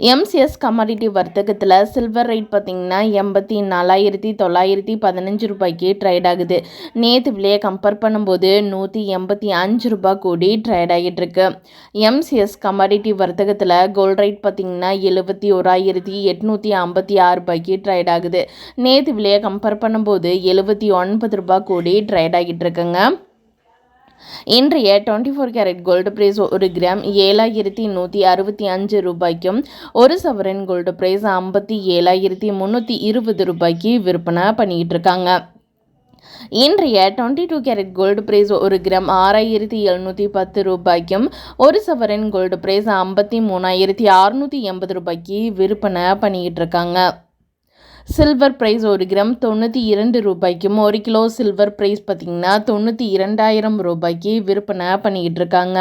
MCS commodity வர்த்தகத்தில் silver rate பார்த்திங்கன்னா எண்பத்தி நாலாயிரத்தி தொள்ளாயிரத்தி பதினஞ்சு ரூபாய்க்கு ட்ரேட் ஆகுது. நேற்று விலையை கம்பேர் பண்ணும்போது நூற்றி எண்பத்தி அஞ்சு ரூபாய் கூடி ட்ரேட் ஆகிட்டு இருக்கு. எம்சிஎஸ் கமாடிட்டி வர்த்தகத்தில் கோல்ட் ரேட் பார்த்திங்கன்னா எழுபத்தி ஓராயிரத்தி எட்நூற்றி ஐம்பத்தி ஆறு ரூபாய்க்கு ட்ரேட் ஆகுது. நேற்று விலையை கம்பேர் பண்ணும்போது எழுபத்தி ஒன்பது ரூபாய் கூடி ட்ரேட் ஆகிட்டு இருக்குங்க. இன்றைய twenty four carat gold price ஒரு கிராம் ஏழாயிரத்தி நூற்றி அறுபத்தி அஞ்சு ரூபாய்க்கும் ஒரு சவரன் கோல்டு பிரைஸ் ஐம்பத்தி ஏழாயிரத்தி முந்நூற்றி இருபது ரூபாய்க்கு விற்பனை பண்ணிக்கிட்டு இருக்காங்க. இன்றைய twenty two carat gold price ஒரு கிராம் ஆறாயிரத்தி எழுநூற்றி பத்து ரூபாய்க்கும் ஒரு சவரன் கோல்டு பிரைஸ் ஐம்பத்தி மூணாயிரத்தி அறுநூற்றி எண்பது ரூபாய்க்கு விற்பனை பண்ணிக்கிட்டு இருக்காங்க. சில்வர் ப்ரைஸ் ஒரு கிராம் தொண்ணூற்றி இரண்டு ரூபாய்க்கும் ஒரு கிலோ சில்வர் ப்ரைஸ் பார்த்திங்கன்னா தொண்ணூற்றி இரண்டாயிரம் ரூபாய்க்கு விற்பனை பண்ணிக்கிட்டு இருக்காங்க.